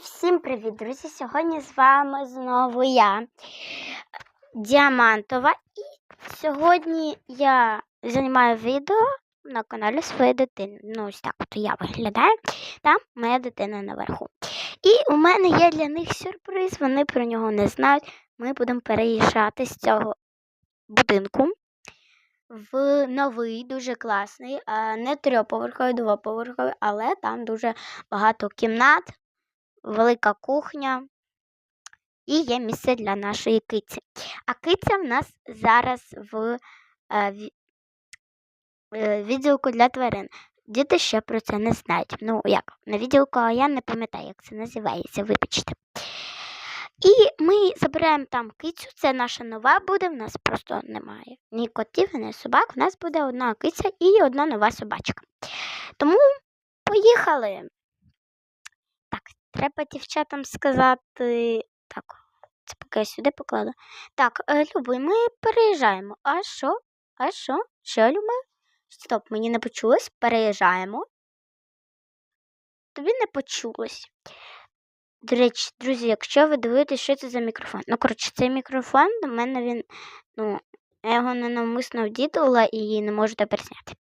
всім привіт, друзі! Сьогодні з вами знову я, Діамантова. І сьогодні я знімаю відео на каналі своєї дитини. Ну, ось так от я виглядаю. Там моя дитина наверху. І у мене є для них сюрприз, вони про нього не знають. Ми будемо переїжджати з цього будинку в новий, дуже класний, не трьохповерховий, двоповерховий, але там дуже багато кімнат, велика кухня і є місце для нашої киці. А киця в нас зараз в е, е, відділку для тварин. Діти ще про це не знають. Ну, як, на відділку, а я не пам'ятаю, як це називається, вибачте. І ми забираємо там кицю, це наша нова буде. В нас просто немає ні котів, ні собак. У нас буде одна киця і одна нова собачка. Тому поїхали. Треба дівчатам сказати. Так, це поки я сюди покладу. Так, е, Люби, ми переїжджаємо. А що? А що? Що, Люба? Стоп, мені не почулось. Переїжджаємо. Тобі не почулось. До речі, друзі, якщо ви дивитесь, що це за мікрофон. Ну, коротше, цей мікрофон до мене він. Ну, я його ненавмисно вдітила і не можу тепер зняти.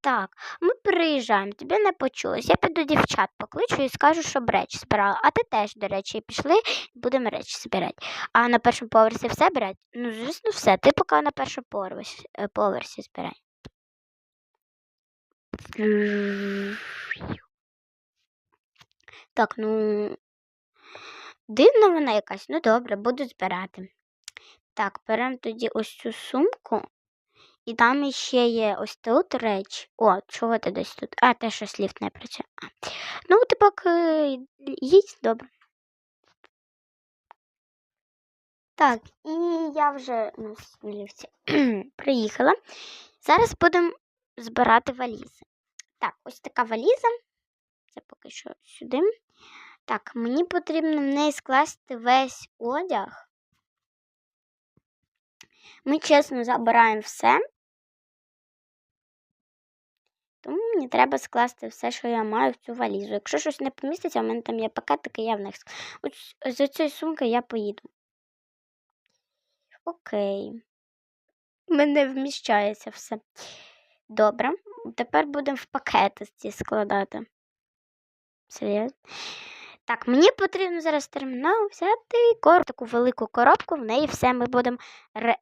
Так, ми переїжджаємо, тобі не почулось. Я піду дівчат покличу і скажу, щоб речі збирала. А ти теж, до речі, пішли будемо речі збирати. А на першому поверсі все брати? Ну, звісно, все. Ти поки на першому поверсі, е, поверсі збирай. Так, ну. Дивна вона якась. Ну добре, буду збирати. Так, беремо тоді ось цю сумку. І там іще є ось тут реч. О, чого ти десь тут? А, те, що слів не працює. Ну, ти поки їдь, добре. Так, і я вже на смілівці приїхала. Зараз будемо збирати валізи. Так, ось така валіза. Це поки що сюди. Так, мені потрібно в неї скласти весь одяг. Ми чесно забираємо все. Тому мені треба скласти все, що я маю в цю валізу. Якщо щось не поміститься, у мене там є пакетики, я в них. Ось з цієї сумки я поїду. Окей. У мене вміщається все. Добре. Тепер будемо в пакети складати. Серйозно? Так, мені потрібно зараз термінал взяти кор... таку велику коробку, в неї все ми будемо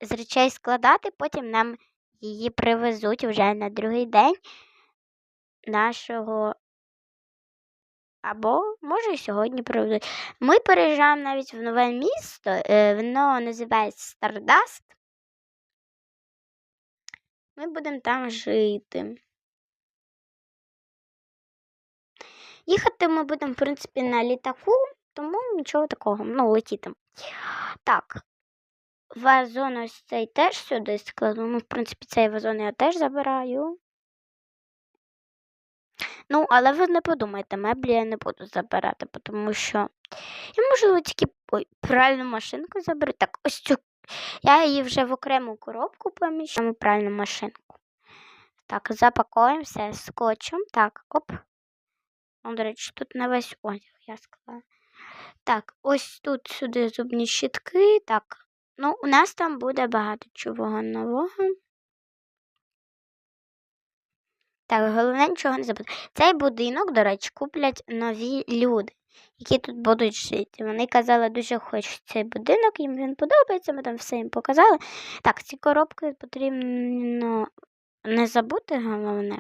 з речей складати, потім нам її привезуть вже на другий день нашого. Або, може, і сьогодні привезуть. Ми переїжджаємо навіть в нове місто, е, воно називається Стардаст. Ми будемо там жити. Їхати ми будемо, в принципі, на літаку, тому нічого такого, ну, летіти. Так, вазон ось цей теж сюди складу. Ну, в принципі, цей вазон я теж забираю. Ну, але ви не подумайте, меблі я не буду забирати, тому що я можливо тільки ой, пральну машинку заберу. Так, ось цю. Я її вже в окрему коробку поміщу, пральну машинку. Так, запакуємо все скотчем. Так, оп. Ну, до речі, тут на весь одяг я склала. Так, ось тут сюди зубні щітки. Так, ну, у нас там буде багато чого нового. Так, головне нічого не забути. Цей будинок, до речі, куплять нові люди, які тут будуть жити. Вони казали, дуже хочуть цей будинок, їм він подобається, ми там все їм показали. Так, ці коробки потрібно не забути головне.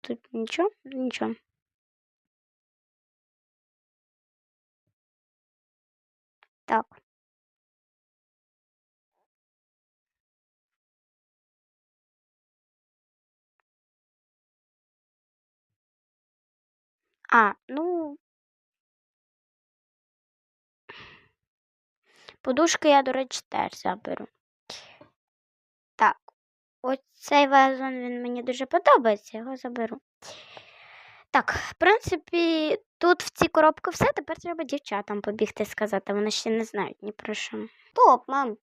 Тут нічого, нічого. Так. А, ну. Подушки я, до речі, теж заберу. Так, ось цей вазон він мені дуже подобається, його заберу. Так, в принципі, тут в ці коробки все, тепер треба дівчатам побігти сказати, вони ще не знають ні про що. Топ, мам.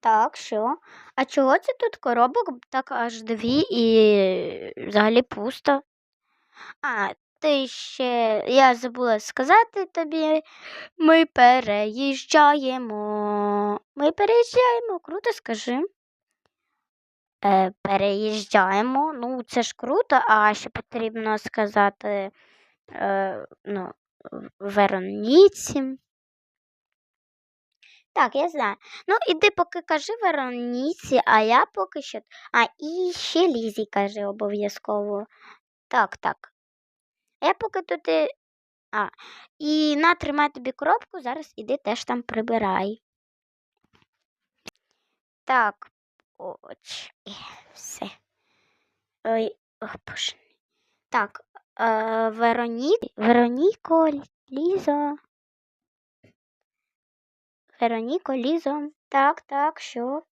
Так, що? А чого це тут коробок так аж дві і взагалі пусто? А, ти ще, я забула сказати тобі, ми переїжджаємо. Ми переїжджаємо, круто скажи. Е, переїжджаємо. Ну, це ж круто, а ще потрібно сказати е, ну, Вероніці. Так, я знаю. Ну, іди поки кажи Вероніці, а я поки що. А, і ще Лізі кажи обов'язково. Так, так. Я поки тут. і- А, і на, тримай тобі коробку, зараз іди теж там прибирай. Так, е, все. Ой, о, боже. Так, е, Вероні... Вероніко, Ліза. Вероніко, Лізо. Так, так, що?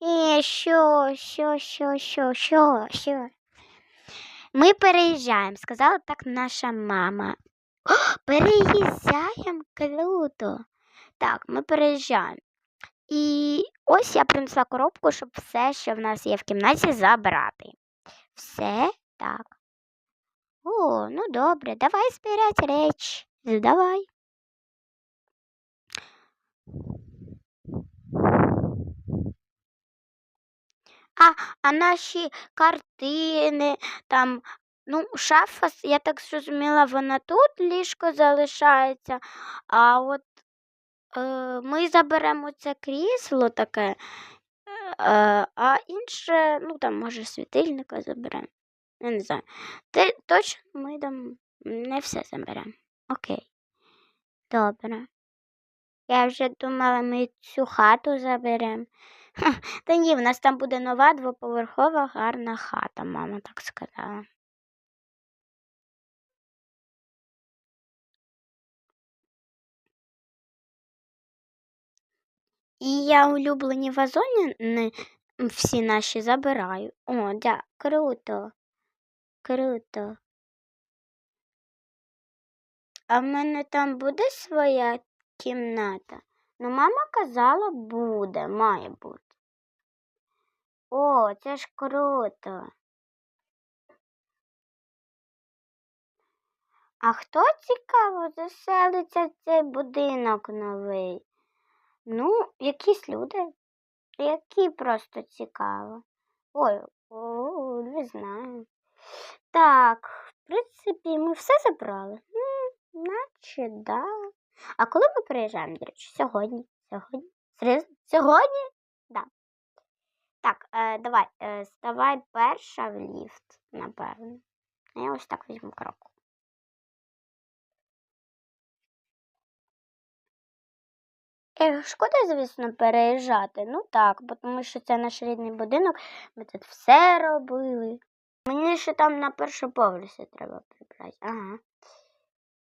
І що, що, що, що, що, що? Ми переїжджаємо, сказала так наша мама. О, переїжджаємо, круто. Так, ми переїжджаємо. І ось я принесла коробку, щоб все, що в нас є в кімнаті, забрати. Все так. О, ну добре, давай збирати речі. Давай. А, а наші картини, там, ну, шафа, я так зрозуміла, вона тут ліжко залишається, а от е, ми заберемо це крісло таке, е, а інше, ну там, може, світильника заберемо. Я не знаю. Ти, точно ми там не все заберемо. Окей. Добре. Я вже думала, ми цю хату заберемо. Ха, Та ні, в нас там буде нова двоповерхова гарна хата, мама так сказала. І я улюблені вазони всі наші забираю. О, да, круто. Круто. А в мене там буде своя кімната? Ну, мама казала, буде, має бути. О, це ж круто. А хто цікаво заселиться в цей будинок новий? Ну, якісь люди, які просто цікаво. Ой, о, не знаю. Так, в принципі, ми все забрали. М, наче да. А коли ми приїжджаємо, до речі, сьогодні? Сьогодні? Серйозно? Сьогодні? Так, е, давай, е, ставай перша в ліфт, напевно. Я ось так візьму коробку. Е, шкода, звісно, переїжджати. Ну так, бо тому що це наш рідний будинок, ми тут все робили. Мені ще там на першому поверсі треба прибрати. Ага.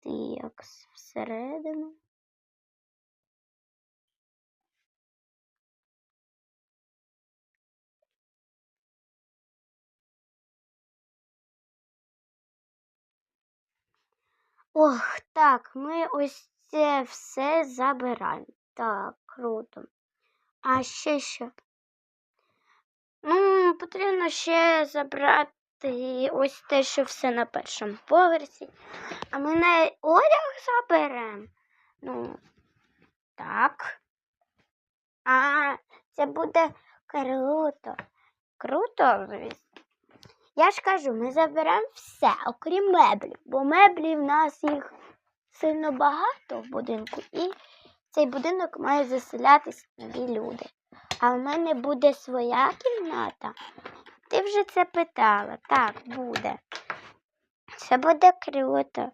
Так, всередину. Ох, так, ми ось це все забираємо. Так, круто. А ще що? Ну, потрібно ще забрати ось те, що все на першому поверсі. А ми на одяг заберемо. Ну, так. А, це буде круто. Круто, звісно. Я ж кажу, ми заберемо все, окрім меблів, бо меблі в нас їх сильно багато в будинку, і цей будинок має заселятись нові люди. А в мене буде своя кімната. Ти вже це питала. Так, буде. Це буде круто.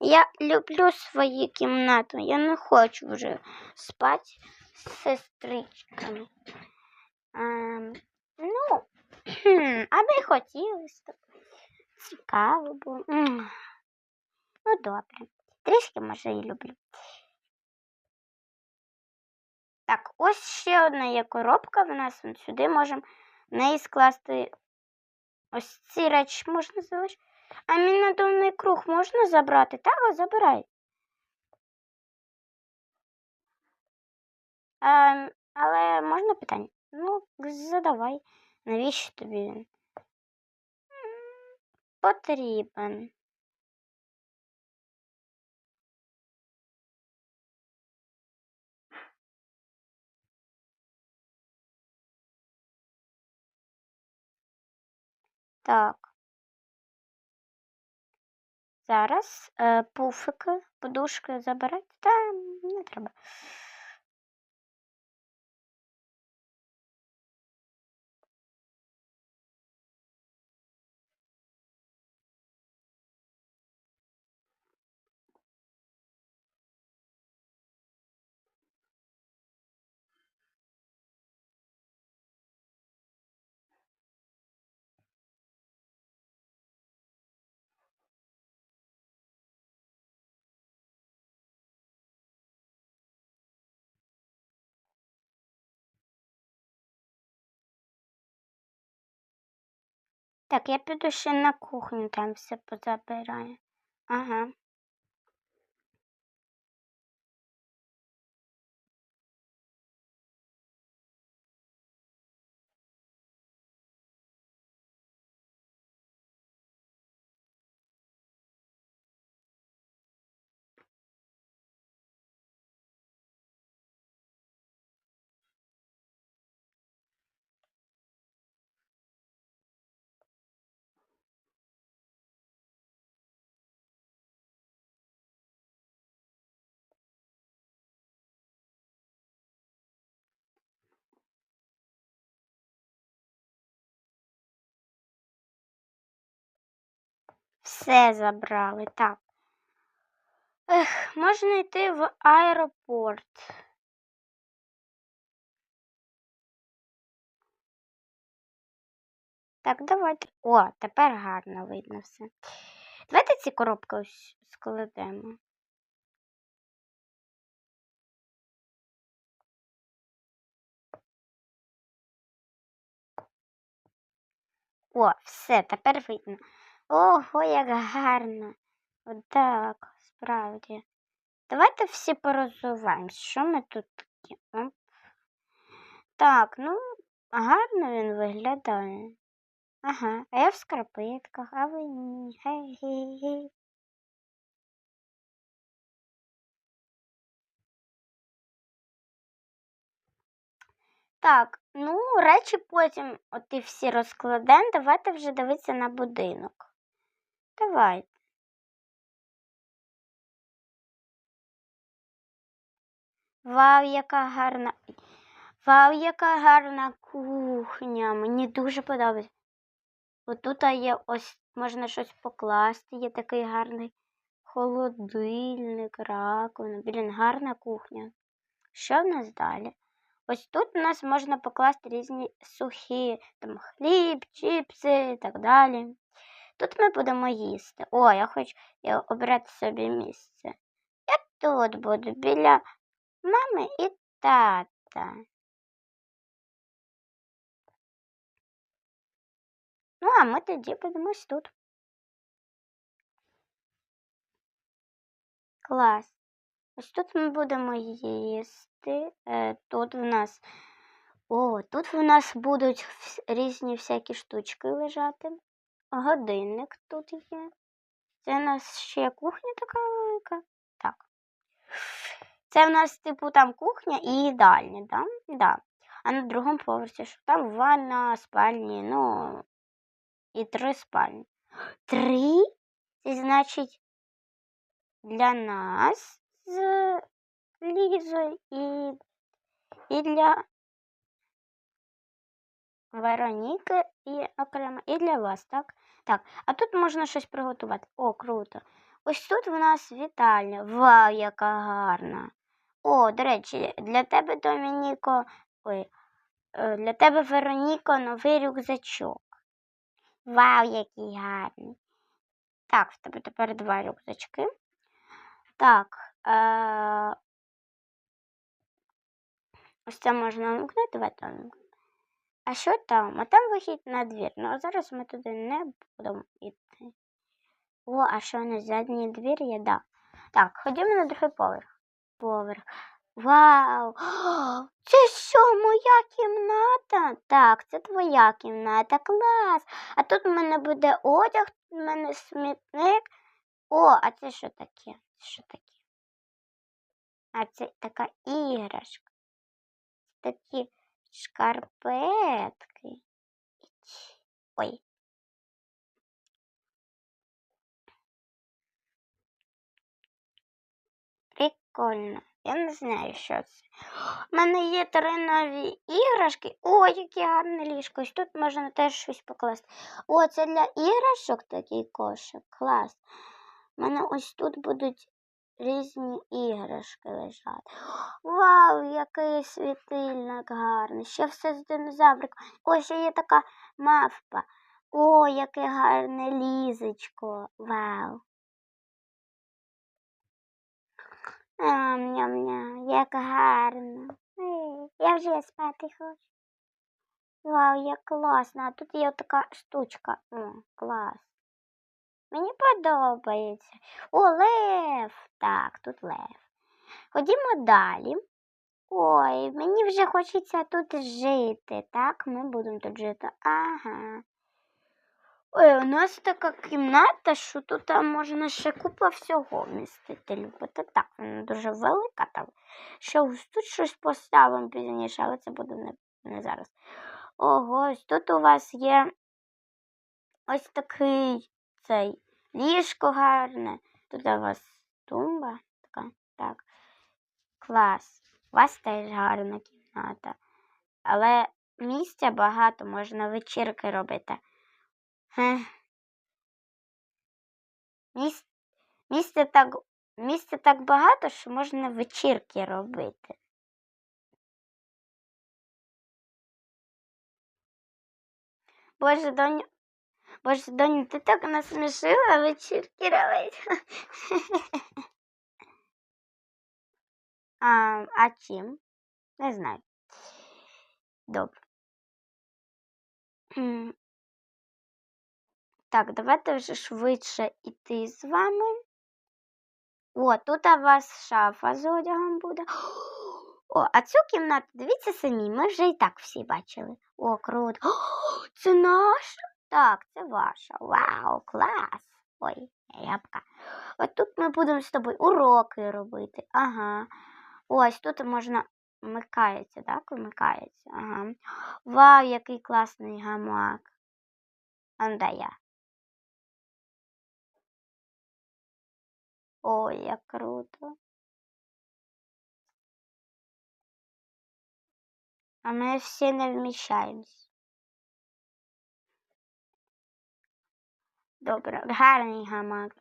Я люблю свою кімнату. Я не хочу вже спати з сестричками. Ем, ну, а хотілося. так. Цікаво було. Ну, добре. Трішки, може, і люблю. Так, ось ще одна є коробка в нас. От сюди можемо в неї скласти ось ці речі можна залишити. А мій круг можна забрати? Так, забирай. Ем, але можна питання? Ну, задавай. Навіщо тобі він? М, потрібен. Так. Зараз е, пуфики, подушки забирати. Та не треба. Так, я піду ще на кухню, там все позабираю. Ага. Все забрали. Так. Ех, можна йти в аеропорт. Так, давайте. О, тепер гарно видно все. Давайте ці коробки ось складемо. О, все, тепер видно. Ого, як гарно. Отак, справді. Давайте всі порозуваємось. Що ми тут такі? Оп. Так, ну, гарно він виглядає. Ага, а я в скарпетках, а ви ні. Гей-гей-гей. Так, ну, речі потім оті всі розкладемо. Давайте вже дивитися на будинок. Давайте. Вау, яка гарна. Вау, яка гарна кухня. Мені дуже подобається. Отут є ось можна щось покласти, є такий гарний холодильник, раковина. Блін, гарна кухня. Що в нас далі? Ось тут у нас можна покласти різні сухі там хліб, чіпси і так далі. Тут ми будемо їсти. О, я хочу я обрати собі місце. Я тут буду біля мами і тата. Ну, а ми тоді будемось тут. Клас. Ось тут ми будемо їсти. Е, тут в нас. О, тут в нас будуть різні всякі штучки лежати. Годинник тут є. Це у нас ще кухня така велика. Так. Це в нас, типу, там кухня і їдальня, да? Да. А на другому поверсі, що там ванна, спальні, ну, і три спальні. Три? Це значить для нас з Лізою і, і для Вероніки і окремо, і для вас, так? Так, а тут можна щось приготувати. О, круто. Ось тут в нас вітальня. Вау, яка гарна. О, до речі, для тебе, Домініко, ой, е, для тебе, Вероніко, новий рюкзачок. Вау, який гарний. Так, в тебе тепер два рюкзачки. Так. Е... Ось це можна вимкнути, давайте вимкнути. А що там? А там вихід на двір. Ну а зараз ми туди не будемо йти. О, а що на задній двір є? Да. Так, ходімо на другий поверх. Поверх. Вау! Це що, моя кімната? Так, це твоя кімната. Клас. А тут в мене буде одяг, тут в мене смітник. О, а це що таке? Це що таке? А це така іграшка. Такі шкарпетки. Ой. Прикольно. Я не знаю, що це. У мене є три нові іграшки. О, яке гарне ліжко. Ось тут можна теж щось покласти. О, це для іграшок такий кошик. Клас. У мене ось тут будуть різні іграшки лежати. Вау, який світильник гарний. Ще все з динозавриком. Ось ще є така мавпа. О, яке гарне лізечко. Вау. Ням-ням-ням, як гарно. Я вже спати хочу. Вау, як класно. А тут є така штучка. О, клас. Мені подобається. О, лев. Так, тут лев. Ходімо далі. Ой, мені вже хочеться тут жити. Так, ми будемо тут жити. Ага. Ой, у нас така кімната, що тут можна ще купа всього вмістити. Любити. Так, вона дуже велика там. Ще ось тут щось поставимо пізніше, але це буде не, не зараз. Ого, ось тут у вас є ось такий цей ліжко гарне. Тут у вас тумба така. Так. Клас. У вас теж гарна кімната. Але місця багато, можна вечірки робити. Хе. Місць, місця так, місця так багато, що можна вечірки робити. Боже, доню, Боже, доню, ти так насмішила вечірки робити. А, а чим? Не знаю. Добре. Так, давайте вже швидше йти з вами. О, тут у вас шафа з одягом буде. О, а цю кімнату, дивіться самі, ми вже і так всі бачили. О, круто. О, це наша? Так, це ваша. Вау, клас. Ой, ябка. От тут ми будемо з тобою уроки робити. Ага. Ось тут можна вмикається, так? Вмикається. Ага. Вау, який класний гамак. Анда я. Ой, як круто. А ми всі не вміщаємось. Добре, гарний гамак.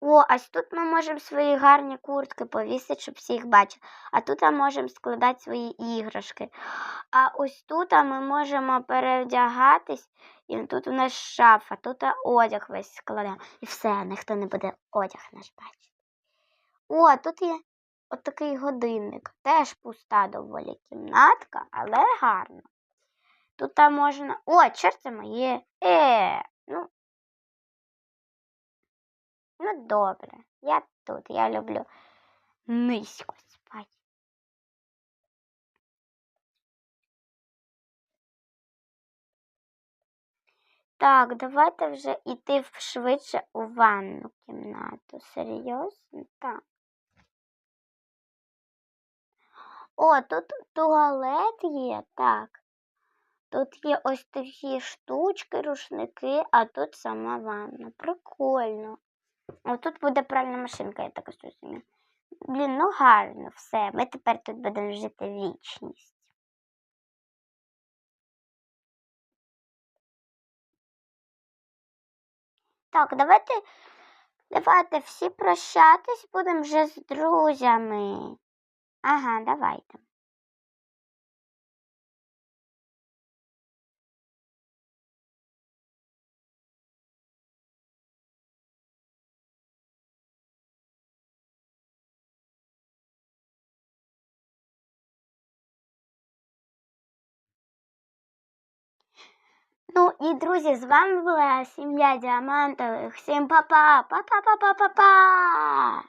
О, ось тут ми можемо свої гарні куртки повісити, щоб всі їх бачили. А тут ми можемо складати свої іграшки. А ось тут ми можемо перевдягатись, і тут у нас шафа, тут одяг весь складаємо. І все, ніхто не буде одяг наш бачити. О, тут є отакий годинник. Теж пуста доволі кімнатка, але гарна. Тут можна. О, чорт це моє. Е, ну. Ну, добре. Я тут, я люблю низько спати. Так, давайте вже йти швидше у ванну кімнату. Серйозно? Так. О, тут туалет є, так. Тут є ось такі штучки, рушники, а тут сама ванна. Прикольно. О, тут буде пральна машинка, я так розумію. Блін, ну гарно все. Ми тепер тут будемо жити вічність. Так, давайте, давайте всі прощатись, будемо вже з друзями. Ага, давайте. Ну і друзі, з вами була сім'я Діамантових. Всім па-па, па-па-па-па-па-па!